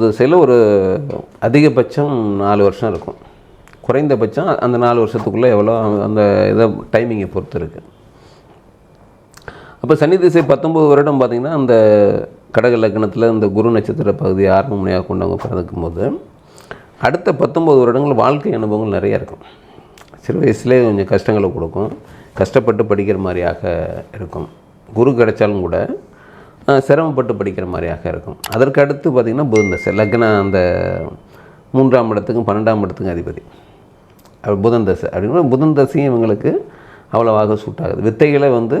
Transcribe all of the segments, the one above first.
குரு திசையில் ஒரு அதிகபட்சம் நாலு வருஷம் இருக்கும். குறைந்தபட்சம் அந்த நாலு வருஷத்துக்குள்ளே எவ்வளோ அந்த இதை டைமிங்கை பொறுத்து இருக்குது அப்போ சனி திசை பத்தொம்பது வருடம் பார்த்திங்கன்னா அந்த கடக லக்னத்தில் இந்த குரு நட்சத்திர பகுதி ஆரம்ப முனையாக கொண்டவங்க பிறந்துக்கும் போது அடுத்த பத்தொம்பது வருடங்கள் வாழ்க்கை அனுபவங்கள் நிறைய இருக்கும். சிறு வயசுலேயே கொஞ்சம் கஷ்டங்களை கொடுக்கும். கஷ்டப்பட்டு படிக்கிற மாதிரியாக இருக்கும். குரு கிடைச்சாலும் கூட சிரமப்பட்டு படிக்கிற மாதிரியாக இருக்கும். அதற்கு அடுத்து பார்த்திங்கன்னா புதன் தசை. லக்னம் அந்த மூன்றாம் இடத்துக்கும் பன்னெண்டாம் இடத்துக்கும் அதிபதி. புதன் தசை அப்படின்னா புதன் தசையும் இவங்களுக்கு அவ்வளவாக சூட் ஆகுது. வித்தைகளை வந்து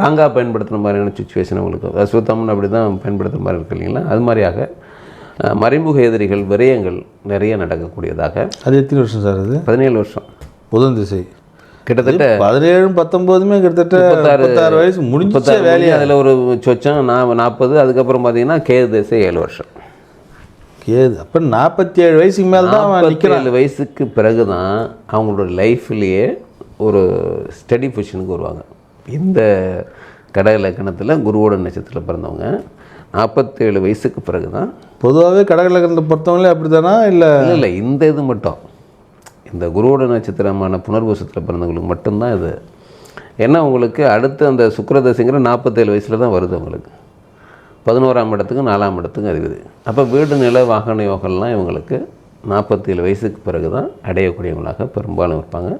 ராங்காக பயன்படுத்துகிற மாதிரியான சுச்சுவேஷன் உங்களுக்கு அஸ்வத்தம்னு அப்படி தான் பயன்படுத்துகிற மாதிரி இருக்கு இல்லைங்களா? அது மாதிரியாக மறைமுக எதிரிகள் விரயங்கள் நிறைய நடக்கக்கூடியதாக. அது எத்தனை வருஷம் சார் அது? பதினேழு வருஷம். புதன் திசை. கிட்டத்தட்ட பதினேழும் பத்தொம்போதுமே கிட்டத்தட்ட வயசு முடிஞ்ச வேலையை? அதில் ஒரு சொச்சம் நான் நாற்பது அதுக்கப்புறம் பார்த்தீங்கன்னா கேது தசை ஏழு வருஷம். கேது. அப்போ நாற்பத்தி ஏழு வயசுக்கு மேலே தான் ஏழு வயசுக்கு பிறகு தான் அவங்களோட லைஃப்லேயே ஒரு ஸ்டடி பொசிஷனுக்கு வருவாங்க. இந்த கடக லக்கணத்தில் குருவோட நட்சத்திரத்தில் பிறந்தவங்க. நாற்பத்தேழு வயசுக்கு பிறகு தான் பொதுவாகவே கடற்கரை பொறுத்தவங்களே அப்படி தானா இல்லை இல்லை இல்லை இந்த இது மட்டும். இந்த குருவோட நட்சத்திரமான புனர்பூசத்தில் பிறந்தவங்களுக்கு மட்டும்தான் இது. ஏன்னா உங்களுக்கு அடுத்து அந்த சுக்கரதசைங்கிற நாற்பத்தேழு வயசில் தான் வருது உங்களுக்கு. பதினோராம் இடத்துக்கும் நாலாம் இடத்துக்கும் அறிவுது அப்போ வீடு நில வாகன யோகம்லாம் இவங்களுக்கு நாற்பத்தேழு வயசுக்கு பிறகு தான் அடையக்கூடியவங்களாக பெரும்பாலும் இருப்பாங்க.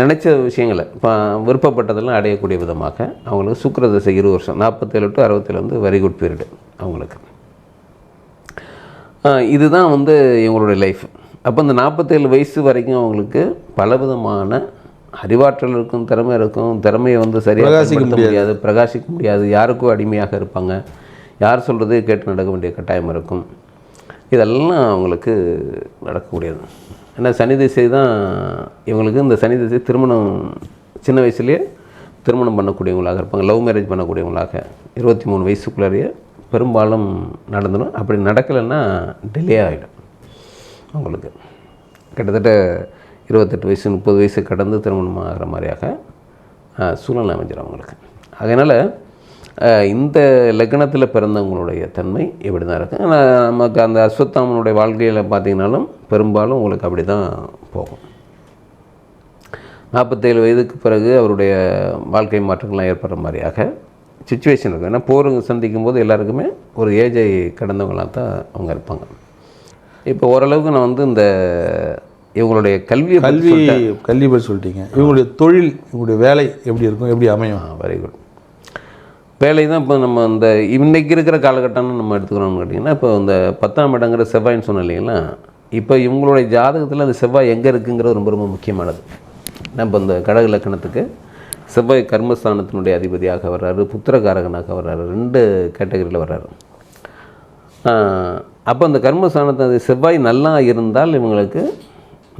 நினச்ச விஷயங்களை இப்போ விருப்பப்பட்டதெல்லாம் அடையக்கூடிய விதமாக அவங்களுக்கு சுக்கரதசை இரு வருஷம் நாற்பத்தேழு டு அறுபத்தேழு வந்து வெரி குட் பீரியடு அவங்களுக்கு. இதுதான் வந்து இவங்களுடைய லைஃப் அப்போ இந்த நாற்பத்தேழு வயசு வரைக்கும் அவங்களுக்கு பலவிதமான அறிவாற்றல் இருக்கும் திறமை இருக்கும். திறமையை வந்து சரியாக பயன்படுத்த முடியாது. பிரகாசிக்க முடியாது. யாருக்கும் அடிமையாக இருப்பாங்க. யார் சொல்கிறது கேட்டு நடக்க வேண்டிய கட்டாயம் இருக்கும். இதெல்லாம் அவங்களுக்கு நடக்கக்கூடியது. ஏன்னா சனி திசை தான் இவங்களுக்கு இந்த சனி திசை திருமணம் சின்ன வயசுலேயே திருமணம் பண்ணக்கூடியவங்களாக இருப்பாங்க. லவ் மேரேஜ் பண்ணக்கூடியவங்களாக. இருபத்தி மூணு வயசுக்குள்ளாரையே பெரும்பாலும் நடந்துடும். அப்படி நடக்கலைன்னா டிலே ஆகிடும் அவங்களுக்கு. கிட்டத்தட்ட இருபத்தெட்டு வயசு முப்பது வயசு கடந்து திருமணம் ஆகிற மாதிரியாக சூழ்நிலை அமைஞ்சிடும் அவங்களுக்கு. அதனால் இந்த லக்னத்தில் பிறந்தவங்களுடைய தன்மை இப்படி தான் இருக்குது ஆனால் நமக்கு அந்த அஸ்வத்தாமனுடைய வாழ்க்கையில் பார்த்தீங்கன்னாலும் பெரும்பாலும் உங்களுக்கு அப்படி தான் போகும். நாற்பத்தேழு வயதுக்கு பிறகு அவருடைய வாழ்க்கை மாற்றங்கள்லாம் ஏற்படுற மாதிரியாக சுச்சுவேஷன் இருக்கும். ஏன்னா போருங்க சந்திக்கும் போது எல்லாருக்குமே ஒரு ஏஜை கடந்தவங்களாக தான் அவங்க இருப்பாங்க. இப்போ ஓரளவுக்கு நான் வந்து இந்த இவங்களுடைய கல்வியை கல்வி கல்வி பற்றி சொல்லிட்டீங்க. இவங்களுடைய தொழில் இவங்களுடைய வேலை எப்படி இருக்கும் எப்படி அமையும்? வெரி குட் வேலை தான் இப்போ நம்ம இந்த இன்னைக்கு இருக்கிற காலகட்டம்னு நம்ம எடுத்துக்கிறோம்னு கேட்டிங்கன்னா இப்போ இந்த பத்தாம் இடங்கிற செவ்வாய்ன்னு சொன்னோம் இல்லைங்களா? இப்போ இவங்களுடைய ஜாதகத்தில் அந்த செவ்வாய் எங்கே இருக்குங்கிறது ரொம்ப ரொம்ப முக்கியமானது. நம்ம இந்த கடக லக்கணத்துக்கு செவ்வாய் கர்மஸ்தானத்தினுடைய அதிபதியாக வர்றாரு புத்திரகாரகனாக வர்றாரு ரெண்டு கேட்டகரியில் வர்றாரு. அப்போ அந்த கர்மஸ்தானத்தை செவ்வாய் நல்லா இருந்தால் இவங்களுக்கு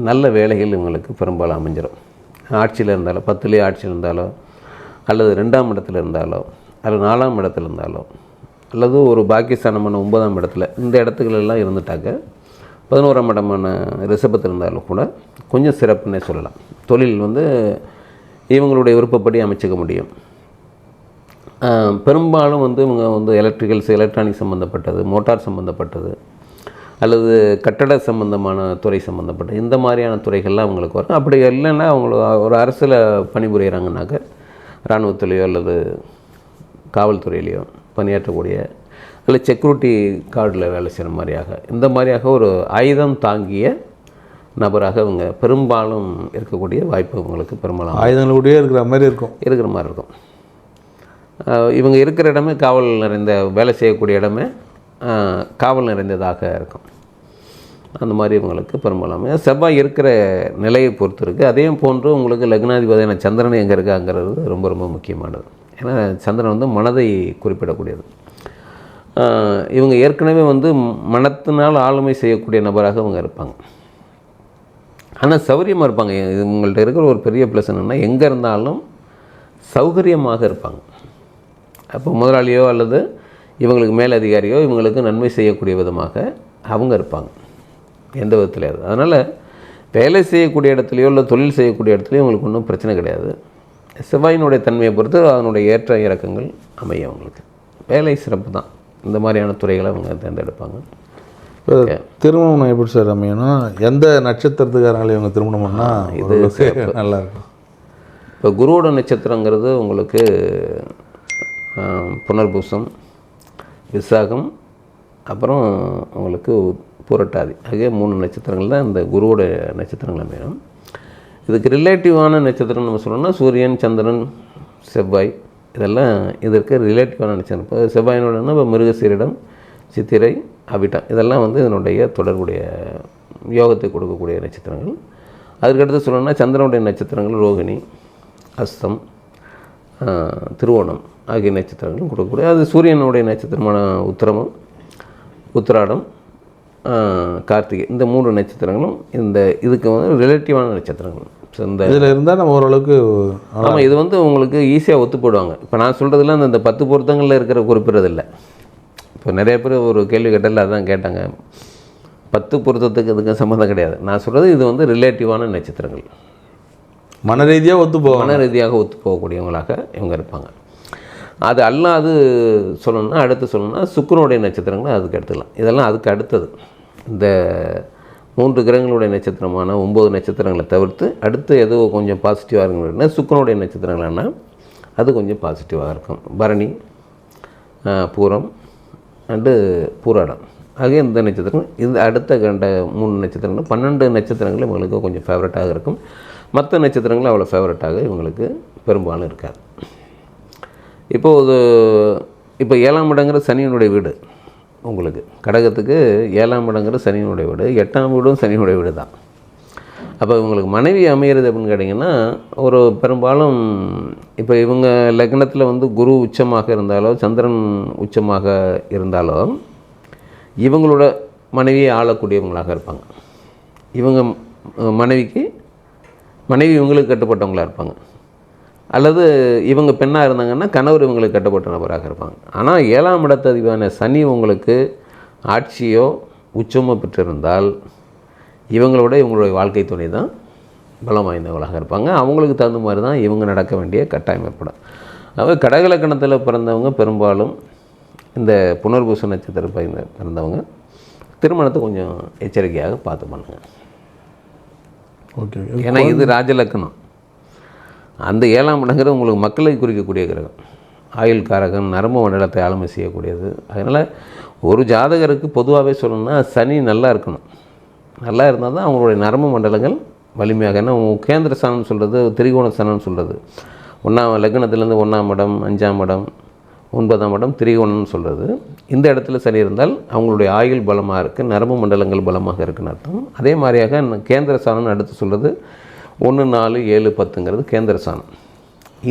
நல்ல வேலைகள் இவங்களுக்கு பெரும்பாலும் அமைஞ்சிடும் ஆட்சியில் இருந்தாலோ பத்துலேயே ஆட்சியில் இருந்தாலோ அல்லது ரெண்டாம் இடத்துல இருந்தாலோ அல்லது நாலாம் இடத்துல இருந்தாலோ அல்லது ஒரு பாக்கியஸ்தானமான ஒன்பதாம் இடத்துல இந்த இடத்துகளெல்லாம் இருந்துட்டாக்க பதினோராம் இடமான ரிஷபத்தில் இருந்தாலும் கூட கொஞ்சம் சிறப்புன்னே சொல்லலாம். தொழில் வந்து இவங்களுடைய விருப்பப்படி அமைச்சிக்க முடியும். பெரும்பாலும் வந்து இவங்க வந்து எலக்ட்ரிக்கல்ஸ் எலக்ட்ரானிக் சம்மந்தப்பட்டது மோட்டார் சம்மந்தப்பட்டது அல்லது கட்டட சம்பந்தமான துறை சம்மந்தப்பட்ட இந்த மாதிரியான துறைகள்லாம் அவங்களுக்கு வரும். அப்படி இல்லைன்னா அவங்க ஒரு அரசில் பணிபுரியிறாங்கனாக்க இராணுவத்துலேயோ அல்லது காவல்துறையிலையோ பணியாற்றக்கூடிய அல்ல செக்யூரிட்டி கார்டில் வேலை செய்கிற மாதிரியாக இந்த மாதிரியாக ஒரு ஆயுதம் தாங்கிய நபராக இவங்க பெரும்பாலும் இருக்கக்கூடிய வாய்ப்பு இவங்களுக்கு பெரும்பாலும் ஆயுதங்களுடைய இருக்கிற மாதிரி இருக்கும். இருக்கிற மாதிரி இருக்கும். இவங்க இருக்கிற இடமே காவல் நிறைந்த வேலை செய்யக்கூடிய இடமே காவல் நிறைந்ததாக இருக்கும். அந்த மாதிரி இவங்களுக்கு பெரும்பாலுமே செவ்வாய் இருக்கிற நிலையை பொறுத்து இருக்குது அதே போன்று உங்களுக்கு லக்னாதிபதியான சந்திரன் எங்கே இருக்காங்கிறது ரொம்ப ரொம்ப முக்கியமானது. ஏன்னா சந்திரன் வந்து மனதை குறிப்பிடக்கூடியது. இவங்க ஏற்கனவே வந்து மனத்தினால் ஆளுமை செய்யக்கூடிய நபராக இவங்க இருப்பாங்க. ஆனால் சௌகரியமாக இருப்பாங்க. இவங்கள்ட்ட இருக்கிற ஒரு பெரிய ப்ளஸ் என்னென்னா எங்கே இருந்தாலும் சௌகரியமாக இருப்பாங்க. அப்போ முதலாளியோ அல்லது இவங்களுக்கு மேலதிகாரியோ இவங்களுக்கு நன்மை செய்யக்கூடிய விதமாக அவங்க இருப்பாங்க. எந்த விதத்தில் அதனால் வேலை செய்யக்கூடிய இடத்துலையோ இல்லை தொழில் செய்யக்கூடிய இடத்துலையோ உங்களுக்கு ஒன்றும் பிரச்சனை கிடையாது. செவ்வாயினுடைய தன்மையை பொறுத்து அதனுடைய ஏற்ற இறக்கங்கள் அமையும் அவங்களுக்கு. வேலை சிறப்பு தான். இந்த மாதிரியான துறைகளை அவங்க தேர்ந்தெடுப்பாங்க. இப்போ திருமணம் எப்படி சார் அமையணும் எந்த நட்சத்திரத்துக்காரங்களை இவங்க திருமணம் பண்ணால் இது நல்லா இருக்கும். இப்போ குருவோட நட்சத்திரங்கிறது உங்களுக்கு புனர்பூசம் விசாகம் அப்புறம் உங்களுக்கு புரட்டாதி. ஆகிய மூணு நட்சத்திரங்கள் தான் இந்த குருவோட நட்சத்திரங்கள் அமையும் இதுக்கு ரிலேட்டிவான நட்சத்திரம் நம்ம சொல்லணும்னா சூரியன் சந்திரன் செவ்வாய் இதெல்லாம் இதற்கு ரிலேட்டிவான நட்சத்திரம். இப்போ செவ்வாயினோடனா இப்போ மிருகசீரிடம் சித்திரை அபிட்டம் இதெல்லாம் வந்து இதனுடைய தொடர்புடைய யோகத்தை கொடுக்கக்கூடிய நட்சத்திரங்கள். அதுக்கடுத்து சொல்லணும்னா சந்திரனுடைய நட்சத்திரங்கள் ரோகிணி அஸ்தம் திருவோணம். ஆகிய நட்சத்திரங்களும் கொடுக்கக்கூடிய அது சூரியனுடைய நட்சத்திரமான உத்திரமும் உத்திராடம் கார்த்திகை இந்த மூன்று நட்சத்திரங்களும் இந்த இதுக்கு வந்து ரிலேட்டிவான நட்சத்திரங்கள். ஸோ இந்த இதில் இருந்தால் நம்ம ஓரளவுக்கு ஆமாம் இது வந்து உங்களுக்கு ஈஸியாக ஒத்து போடுவாங்க. இப்போ நான் சொல்கிறதுல அந்த இந்த பத்து பொருத்தங்களில் இருக்கிற குறிப்பிடுறது இல்லை. இப்போ நிறைய பேர் ஒரு கேள்வி கேட்டல அதான் கேட்டாங்க. பத்து பொருத்தத்துக்கு இதுக்கு சம்மந்தம் கிடையாது. நான் சொல்கிறது இது வந்து ரிலேட்டிவான நட்சத்திரங்கள். மன ரீதியாக ஒத்து போவாங்க. மன ரீதியாக ஒத்து போகக்கூடியவங்களாக இவங்க இருப்பாங்க. அது அல்லாது சொல்லணும்னா அடுத்து சொல்லணும்னா சுக்கரனுடைய நட்சத்திரங்களை அதுக்கு எடுத்துக்கலாம். இதெல்லாம் அதுக்கு அடுத்தது. இந்த மூன்று கிரகங்களுடைய நட்சத்திரமான ஒம்பது நட்சத்திரங்களை தவிர்த்து அடுத்து எதோ கொஞ்சம் பாசிட்டிவாக இருக்குன்னா சுக்கரனுடைய நட்சத்திரங்கள்னா அது கொஞ்சம் பாசிட்டிவாக இருக்கும். பரணி பூரம் அண்டு பூராடம். ஆகிய இந்த நட்சத்திரம் இந்த அடுத்த கண்ட மூணு நட்சத்திரங்கள் பன்னெண்டு நட்சத்திரங்கள் இவங்களுக்கு கொஞ்சம் ஃபேவரட்டாக இருக்கும். மற்ற நட்சத்திரங்கள் அவ்வளோ ஃபேவரட்டாக இவங்களுக்கு பெரும்பாலும் இருக்காது. இப்போது இப்போ ஏழாம் இடங்கிற சனியினுடைய வீடு உங்களுக்கு. கடகத்துக்கு ஏழாம் இடங்கிற சனியினுடைய வீடு எட்டாம் வீடும் சனியினுடைய வீடு தான் அப்போ இவங்களுக்கு மனைவி அமையிறது அப்படின்னு கேட்டிங்கன்னா ஒரு பெரும்பாலும் இப்போ இவங்க லக்னத்தில் வந்து குரு உச்சமாக இருந்தாலோ சந்திரன் உச்சமாக இருந்தாலோ இவங்களோட மனைவியை ஆளக்கூடியவங்களாக இருப்பாங்க. இவங்க மனைவிக்கு மனைவி இவங்களுக்கு கட்டுப்பட்டவங்களாக இருப்பாங்க. அல்லது இவங்க பெண்ணாக இருந்தாங்கன்னா கணவர் இவங்களுக்கு கட்டுப்பட்ட நபராக இருப்பாங்க. ஆனால் ஏழாம் இடத்ததிவான சனி உங்களுக்கு ஆட்சியோ உச்சமோ பெற்றிருந்தால் இவங்களோட இவங்களுடைய வாழ்க்கை துணை தான் பலம் வாய்ந்தவங்களாக இருப்பாங்க. அவங்களுக்கு தகுந்த மாதிரி தான் இவங்க நடக்க வேண்டிய கட்டாயம் ஏற்படும். அதாவது கடகலக்கணத்தில் பிறந்தவங்க பெரும்பாலும் இந்த புனர்பூச நட்சத்திர பயந்த பிறந்தவங்க திருமணத்தை கொஞ்சம் எச்சரிக்கையாக பார்த்து பண்ணுங்க. ஓகே. ஏன்னா இது ராஜலக்கணம். அந்த ஏழாம் இடங்கிறது உங்களுக்கு மக்களை குறிக்கக்கூடிய கிரகம். ஆயுள் காரகன் நரம்பு மண்டலத்தை ஆளுமை செய்யக்கூடியது. அதனால் ஒரு ஜாதகருக்கு பொதுவாகவே சொல்லணும்னா சனி நல்லா இருக்கணும். நல்லா இருந்தால் தான் அவங்களுடைய நரம்பு மண்டலங்கள் வலிமையாக. ஏன்னா கேந்திர ஸ்தானம்னு சொல்கிறது திரிகோண சனம்னு சொல்கிறது ஒன்றாம் லக்னத்துலேருந்து ஒன்றாம் இடம் அஞ்சாம் இடம் ஒன்பதாம் இடம் திரிகோணம்னு சொல்கிறது இந்த இடத்துல சனி இருந்தால் அவங்களுடைய ஆயுள் பலமாக இருக்குது நரம்பு மண்டலங்கள் பலமாக இருக்குன்னு அர்த்தம். அதே மாதிரியாக கேந்திர ஸ்தானம்னு அடுத்து சொல்கிறது ஒன்று நாலு ஏழு பத்துங்கிறது கேந்திர சாணம்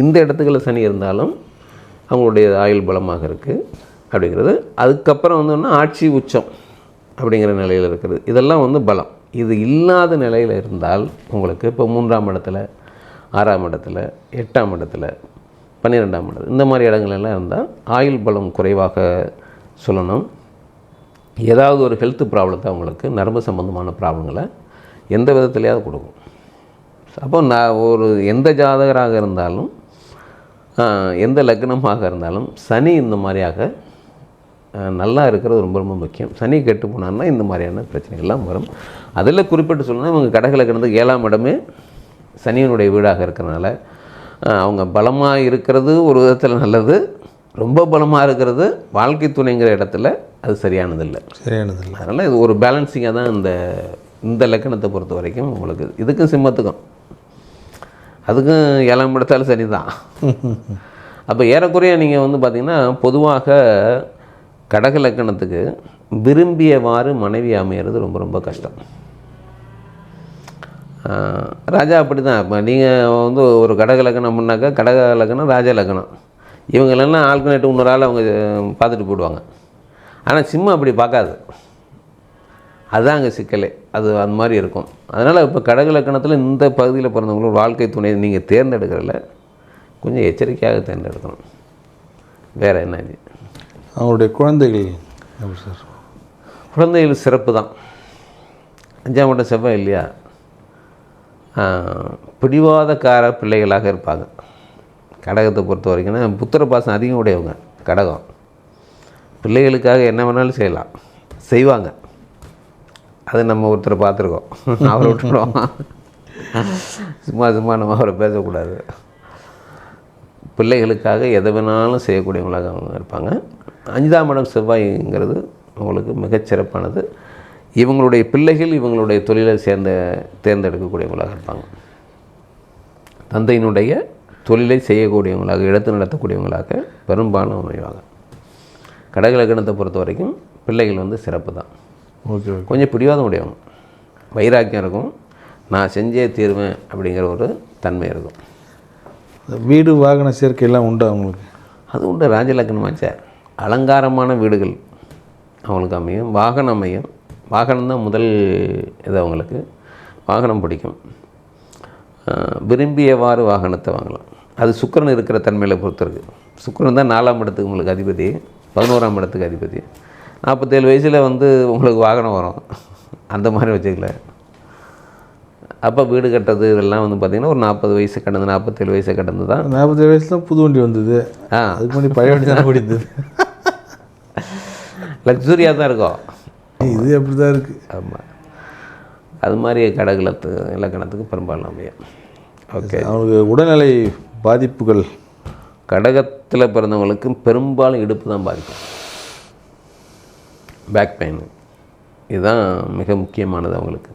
இந்த இடத்துக்குள்ள சனி இருந்தாலும் அவங்களுடைய ஆயுள் பலமாக இருக்குது அப்படிங்கிறது. அதுக்கப்புறம் வந்தோன்னா ஆட்சி உச்சம் அப்படிங்கிற நிலையில் இருக்கிறது இதெல்லாம் வந்து பலம். இது இல்லாத நிலையில் இருந்தால் உங்களுக்கு இப்போ மூன்றாம் இடத்துல ஆறாம் இடத்துல எட்டாம் இடத்துல பன்னிரெண்டாம் இடம் இந்த மாதிரி இடங்கள் எல்லாம் இருந்தால் ஆயுள் பலம் குறைவாக சொல்லணும். ஏதாவது ஒரு ஹெல்த் ப்ராப்ளத்தை அவங்களுக்கு நரம்பு சம்மந்தமான ப்ராப்ளங்களை எந்த விதத்துலையாவது கொடுக்கும். அப்போ நான் ஒரு எந்த ஜாதகராக இருந்தாலும் எந்த லக்னமாக இருந்தாலும் சனி இந்த மாதிரியாக நல்லா இருக்கிறது ரொம்ப ரொம்ப முக்கியம். சனி கெட்டு போனான்னா இந்த மாதிரியான பிரச்சனைகள்லாம் வரும். அதில் குறிப்பிட்டு சொல்லணும்னா இவங்க கடக லக்னத்துக்கு ஏழாம் இடமே சனியினுடைய வீடாக இருக்கிறனால அவங்க பலமாக இருக்கிறது ஒரு விதத்தில் நல்லது. ரொம்ப பலமாக இருக்கிறது வாழ்க்கை துணைங்கிற இடத்துல அது சரியானது இல்லை சரியானது இல்லை அதனால் இது ஒரு பேலன்சிங்காக தான் இந்த இந்த லக்கணத்தை பொறுத்த வரைக்கும் உங்களுக்கு இதுக்கும் சிம்மத்துக்கும். அதுக்கும் ஏழாம் இடத்தாலும் சரி தான் அப்போ ஏறக்குறைய நீங்கள் வந்து பார்த்திங்கன்னா பொதுவாக கடக லக்கணத்துக்கு விரும்பியவாறு மனைவி அமையிறது ரொம்ப ரொம்ப கஷ்டம். ராஜா அப்படி தான் இப்போ நீங்கள் வந்து ஒரு கடக லக்கணம் பண்ணாக்கா கடக லக்கணம் ராஜ லக்கணம். இவங்களெல்லாம் ஆல்டர்னேட் இன்னொரு ஆள் அவங்க பார்த்துட்டு போயிடுவாங்க. ஆனால் சிம்மம் அப்படி பார்க்காது. அதுதான் அங்கே சிக்கலே. அது அந்த மாதிரி இருக்கும். அதனால் இப்போ கடக லக்கணத்தில் இந்த பகுதியில் பிறந்தவங்களும் வாழ்க்கை துணை நீங்கள் தேர்ந்தெடுக்கிறதுல கொஞ்சம் எச்சரிக்கையாக தேர்ந்தெடுக்கணும். வேறு என்ன இது? அவங்களுடைய குழந்தைகள் சார்? குழந்தைகள் சிறப்பு தான். அஞ்சாம் இடம் செவ்வாய் இல்லையா? பிடிவாதக்கார பிள்ளைகளாக இருப்பாங்க. கடகத்தை பொறுத்த வரைக்கும்னா புத்திர பாசம் அதிகம் உடையவங்க கடகம். பிள்ளைகளுக்காக என்ன வேணாலும் செய்யலாம். செய்வாங்க. அது நம்ம ஒருத்தரை பார்த்துருக்கோம். அவரை விட்டுருவோம் சும்மா சும்மா நம்ம அவரை பேசக்கூடாது. பிள்ளைகளுக்காக எதை வேணாலும் செய்யக்கூடியவங்களாக அவங்க இருப்பாங்க. அஞ்சாம் இடம் செவ்வாய்ங்கிறது அவங்களுக்கு மிகச்சிறப்பானது இவங்களுடைய பிள்ளைகள் இவங்களுடைய தொழிலை சேர்ந்த தேர்ந்தெடுக்கக்கூடியவங்களாக இருப்பாங்க. தந்தையினுடைய தொழிலை செய்யக்கூடியவங்களாக எடுத்து நடத்தக்கூடியவங்களாக பெரும்பாலும் அமைவாங்க கடகலக்கணத்தை பொறுத்த வரைக்கும் பிள்ளைகள் வந்து சிறப்பு தான் ஓகே கொஞ்சம் பிடிவாதம் உடையவங்க வைராக்கியம் இருக்கும். நான் செஞ்சே தீருவேன் அப்படிங்கிற ஒரு தன்மை இருக்கும். வீடு வாகன சேர்க்கை எல்லாம் உண்டு அவங்களுக்கு அது உண்டு. ராஜலக்கணமாச்சே அலங்காரமான வீடுகள் அவங்களுக்கு அமையும். வாகனம் அமையும். வாகனம் தான் முதல் இது அவங்களுக்கு. வாகனம் பிடிக்கும். விரும்பியவாறு வாகனத்தை வாங்கலாம். அது சுக்கிரன் இருக்கிற தன்மையில் பொறுத்து இருக்குது சுக்கிரன் தான் நாலாம் இடத்துக்கு உங்களுக்கு அதிபதி. பதினோராம் இடத்துக்கு அதிபதி. நாற்பத்தேழு வயசில் வந்து உங்களுக்கு வாகனம் வரும். அந்த மாதிரி வச்சுக்கல. அப்போ வீடு கட்டுறது இதெல்லாம் வந்து பார்த்திங்கன்னா ஒரு நாற்பது வயசு கடந்து நாற்பத்தேழு வயசை கடந்து தான் நாற்பது வயசுல புது வண்டி வந்தது. ஆ. அதுக்கு முன்னாடி பழைய வண்டி தான் ஓடிந்தது லக்ஸுரியாக தான் இருக்கும். இது அப்படி தான் இருக்குது ஆமாம் அது மாதிரி கடகுலத்து இலக்கணத்துக்கு பெரும்பாலும் அமையும். ஓகே அவங்களுக்கு உடல்நிலை பாதிப்புகள். கடகத்தில் பிறந்தவங்களுக்கு பெரும்பாலும் இடுப்பு தான் பாதிக்கும். பேக் பெயின் இதுதான் மிக முக்கியமானது அவங்களுக்கு.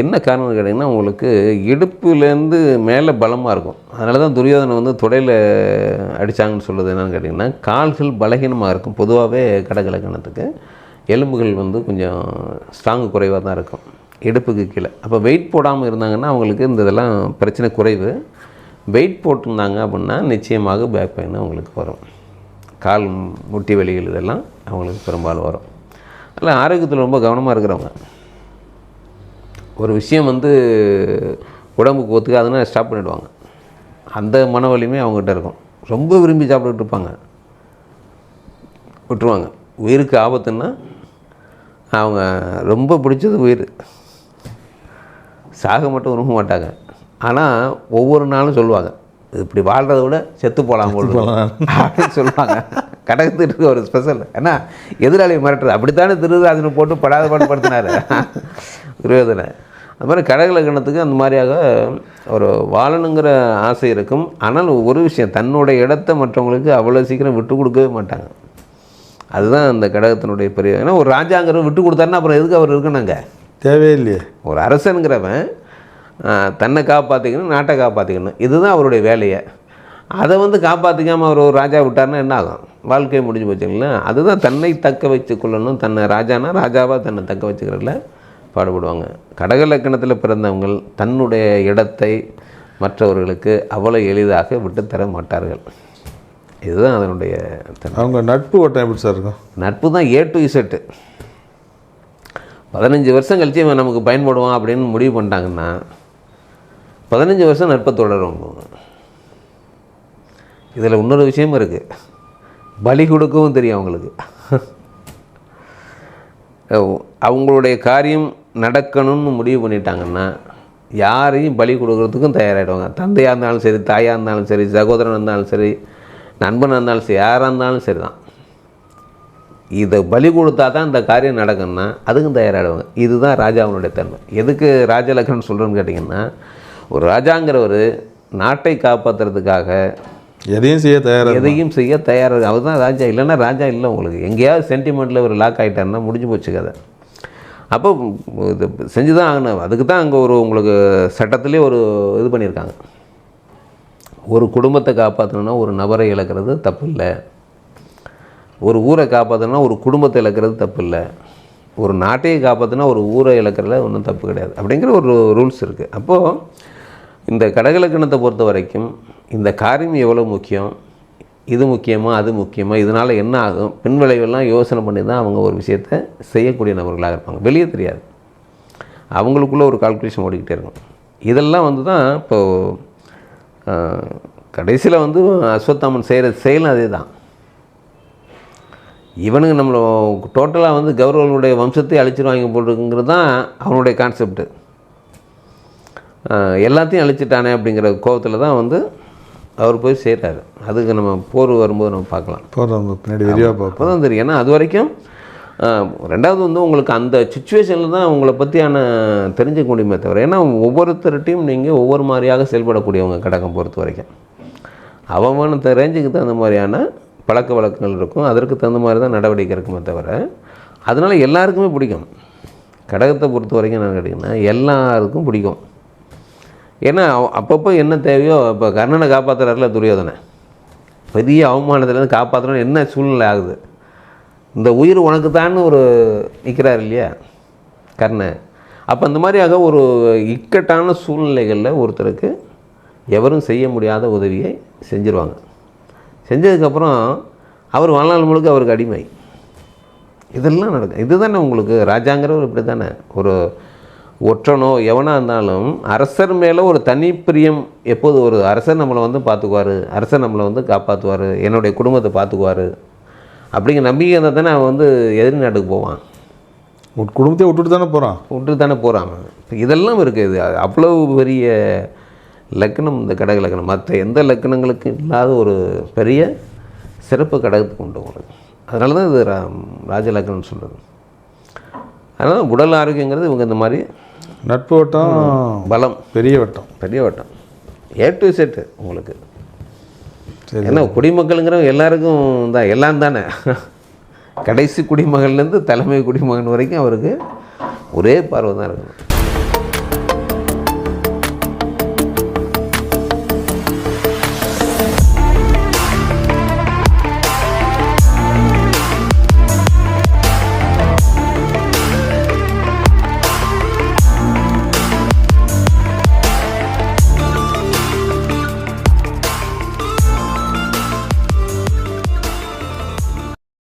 என்ன காரணம் கேட்டிங்கன்னா உங்களுக்கு இடுப்புலேருந்து மேலே பலமாக இருக்கும். அதனால தான் துரியோதனை வந்து தொடையில் அடித்தாங்கன்னு சொல்கிறது என்னென்னு கேட்டிங்கன்னா கால்கள் பலகீனமாக இருக்கும். பொதுவாகவே கடகலக்கணத்துக்கு எலும்புகள் வந்து கொஞ்சம் ஸ்ட்ராங்கு குறைவாக தான் இருக்கும். இடுப்புக்கு கீழே. அப்போ வெயிட் போடாமல் இருந்தாங்கன்னா அவங்களுக்கு இந்த இதெல்லாம் பிரச்சனை குறைவு. வெயிட் போட்டிருந்தாங்க அப்படின்னா நிச்சயமாக பேக் பெயின் அவங்களுக்கு வரும். கால் முட்டி வலிகள் இதெல்லாம் அவங்களுக்கு பெரும்பாலும் வரும். அதில் ஆரோக்கியத்தில் ரொம்ப கவனமாக இருக்கிறவங்க. ஒரு விஷயம் வந்து உடம்புக்கு ஒத்துக்காதுன்னா ஸ்டாப் பண்ணிவிடுவாங்க அந்த மன வலிமை அவங்ககிட்ட இருக்கும். ரொம்ப விரும்பி சாப்பிட்டுட்டு இருப்பாங்க. விட்டுருவாங்க. உயிருக்கு ஆபத்துன்னா அவங்க ரொம்ப பிடிச்சது உயிர். சாக மட்டும் விரும்ப மாட்டாங்க. ஆனால் ஒவ்வொரு நாளும் சொல்லுவாங்க. இப்படி வாழ்கிறத விட செத்து போகலாம் அப்படின்னு சொல்லுவாங்க. கடகத்துட்டு இருக்க ஒரு ஸ்பெஷல் ஏன்னா எதிராளியை மிரட்டுறது. அப்படித்தானே திருராஜனை போட்டு படாத பாடுபடுத்தினார் துரியோதனை. அது மாதிரி கடகலக்கணத்துக்கு அந்த மாதிரியாக ஒரு வாழணுங்கிற ஆசை இருக்கும். ஆனால் ஒரு விஷயம் தன்னுடைய இடத்த மற்றவங்களுக்கு அவ்வளோ சீக்கிரம் விட்டு கொடுக்கவே மாட்டாங்க. அதுதான் அந்த கடகத்தினுடைய பெரிய ஏன்னா ஒரு ராஜாங்கிறவன் விட்டு கொடுத்தாருன்னா அப்புறம் எதுக்கு அவர் இருக்கணுங்க? தேவையில்லையே. ஒரு அரசனுங்கிறவன் தன்னை காப்பாற்றிக்கணும் நாட்டை காப்பாற்றிக்கணும் இதுதான் அவருடைய வேலையை. அதை வந்து காப்பாற்றிக்காமல் அவர் ஒரு ராஜா விட்டார்னா என்ன ஆகும்? வாழ்க்கை முடிஞ்சு போச்சுங்களா அதுதான் தன்னை தக்க வச்சு கொள்ளணும். தன்னை ராஜானா ராஜாவாக தன்னை தக்க வச்சுக்கிறதுல பாடுபடுவாங்க. கடக லக்கணத்தில் பிறந்தவங்க தன்னுடைய இடத்தை மற்றவர்களுக்கு அவ்வளோ எளிதாக விட்டுத்தர மாட்டார்கள். இதுதான் அதனுடைய அவங்க நட்பு வட்டம் எப்படி சார் இருக்கும்? நட்பு தான் ஏ டு இசட்டு பதினஞ்சு வருஷம் கழிச்சு இவன் நமக்கு பயன்படுவான் அப்படின்னு முடிவு பண்ணிட்டாங்கன்னா பதினஞ்சு வருஷம் நட்பை தொடரும். இதில் இன்னொரு விஷயமும் இருக்குது பலி கொடுக்கவும் தெரியும் அவங்களுக்கு. அவங்களுடைய காரியம் நடக்கணும்னு முடிவு பண்ணிட்டாங்கன்னா யாரையும் பலி கொடுக்கறதுக்கும் தயாராகிடுவாங்க தந்தையாக இருந்தாலும் சரி தாயாக இருந்தாலும் சரி சகோதரன் இருந்தாலும் சரி நண்பனாக இருந்தாலும் சரி யாராக இருந்தாலும் சரி தான் இதை பலி கொடுத்தா தான் இந்த காரியம் நடக்கும்னா அதுக்கும் தயாராகிடுவாங்க இதுதான் ராஜாவனுடைய தன்மை. எதுக்கு ராஜலக்கணம் சொல்கிறேன்னு கேட்டிங்கன்னா ஒரு ராஜாங்கிறவர் நாட்டை காப்பாற்றுறதுக்காக எதையும் செய்ய தயாராக எதையும் செய்ய தயாராக அவர் தான் ராஜா. இல்லைன்னா ராஜா இல்லை உங்களுக்கு. எங்கேயாவது சென்டிமெண்ட்டில் ஒரு லாக் ஆகிட்டாருன்னா முடிஞ்சு போச்சு கதை. அப்போ இது செஞ்சு தான் ஆகணும். அதுக்கு தான் அங்கே ஒரு உங்களுக்கு சட்டத்திலே ஒரு இது பண்ணியிருக்காங்க. ஒரு குடும்பத்தை காப்பாற்றணும்னா ஒரு நபரை இழக்கிறது தப்பு இல்லை ஒரு ஊரை காப்பாற்றணும்னா ஒரு குடும்பத்தை இழக்கிறது தப்பு இல்லை ஒரு நாட்டையே காப்பாற்றினா ஒரு ஊரை இழக்கிறதுல ஒன்றும் தப்பு கிடையாது. அப்படிங்கிற ஒரு ரூல்ஸ் இருக்குது அப்போது இந்த கடகலக்கணத்தை பொறுத்த வரைக்கும் இந்த காரியம் எவ்வளோ முக்கியம்? இது முக்கியமா அது முக்கியமா? இதனால் என்ன ஆகும்? பின் விளைவெல்லாம் யோசனை பண்ணி தான் அவங்க ஒரு விஷயத்தை செய்யக்கூடிய நபர்களாக இருப்பாங்க. வெளியே தெரியாது. அவங்களுக்குள்ளே ஒரு கால்குலேஷன் ஓடிக்கிட்டே இருக்கும். இதெல்லாம் வந்து தான் இப்போது கடைசியில் வந்து அஸ்வத்தாமன் செய்கிற செயலும் அதே தான் இவனுங்க நம்மளை டோட்டலாக வந்து கௌரவனுடைய வம்சத்தை அழிச்சிருவாங்க போட்டுருக்குங்கிறது தான் அவனுடைய கான்செப்ட்டு எல்லாத்தையும் அழிச்சிட்டானே அப்படிங்கிற கோபத்தில் தான் வந்து அவர் போய் செய்கிறாரு அதுக்கு நம்ம போர் வரும்போது நம்ம பார்க்கலாம். போகிறவங்க பின்னாடி விரிவாக பார்ப்போம். தான் தெரியும். ஏன்னா அது வரைக்கும் ரெண்டாவது வந்து உங்களுக்கு அந்த சுச்சுவேஷனில் தான் உங்களை பற்றியான தெரிஞ்சுக்க முடியுமே தவிர ஏன்னா ஒவ்வொருத்தர்கிட்டையும் நீங்கள் ஒவ்வொரு மாதிரியாக செயல்படக்கூடியவங்க கடகம் பொறுத்த வரைக்கும். அவமான ரேஞ்சுக்கு தகுந்த மாதிரியான பழக்க வழக்கங்கள் இருக்கும். அதற்கு தகுந்த மாதிரி தான் நடவடிக்கை இருக்குமே தவிர அதனால் எல்லாருக்குமே பிடிக்கும். கடகத்தை பொறுத்த வரைக்கும் என்ன கேட்டிங்கன்னா எல்லாருக்கும் பிடிக்கும். ஏன்னா அப்பப்போ என்ன தேவையோ இப்போ கர்ணனை காப்பாற்றுறாருல துரியோதனை. பெரிய அவமானத்துலேருந்து காப்பாற்றணும் என்ன சூழ்நிலை ஆகுது? இந்த உயிர் உனக்கு தான் ஒரு நிற்கிறார் இல்லையா கர்ணன். அப்போ அந்த மாதிரியாக ஒரு இக்கட்டான சூழ்நிலைகளில் ஒருத்தருக்கு எவரும் செய்ய முடியாத உதவியை செஞ்சுருவாங்க. செஞ்சதுக்கப்புறம் அவர் வாழ்நாள் முழுக்க அவருக்கு அடிமை. இதெல்லாம் நடக்கும். இதுதானே உங்களுக்கு ராஜாங்கிறவர் இப்படி தானே ஒரு ஒற்றனோ எவனாக இருந்தாலும் அரசர் மேலே ஒரு தனி பிரியம் எப்போது ஒரு அரசர் நம்மளை வந்து பார்த்துக்குவார். அரசர் நம்மளை வந்து காப்பாற்றுவார் என்னுடைய குடும்பத்தை பார்த்துக்குவார். அப்படிங்கிற நம்பிக்கை இருந்தால் தானே அவன் வந்து எதிரி நாட்டுக்கு போவான். குடும்பத்தையே விட்டுட்டு தானே போகிறான் விட்டு தானே போகிறான் இதெல்லாம் இருக்குது இது. அவ்வளவு பெரிய லக்னம் இந்த கடக லக்னம் மற்ற எந்த லக்னங்களுக்கும் இல்லாத ஒரு பெரிய சிறப்பு கடகத்துக்கு உண்டு உங்களுக்கு அதனால தான் இது ரா ராஜ லக்னம்னு சொல்கிறது அதனால் உடல் ஆரோக்கியங்கிறது இவங்க இந்த மாதிரி நட்பு வட்டம் பலம். பெரிய வட்டம். பெரிய வட்டம். ஏ டு செட்டு உங்களுக்கு. ஏன்னா குடிமக்களுங்கிறவங்க எல்லாருக்கும் தான் எல்லாம் தானே. கடைசி குடிமகன்லேருந்து தலைமை குடிமகன் வரைக்கும் அவருக்கு ஒரே பார்வை தான் இருக்கணும்.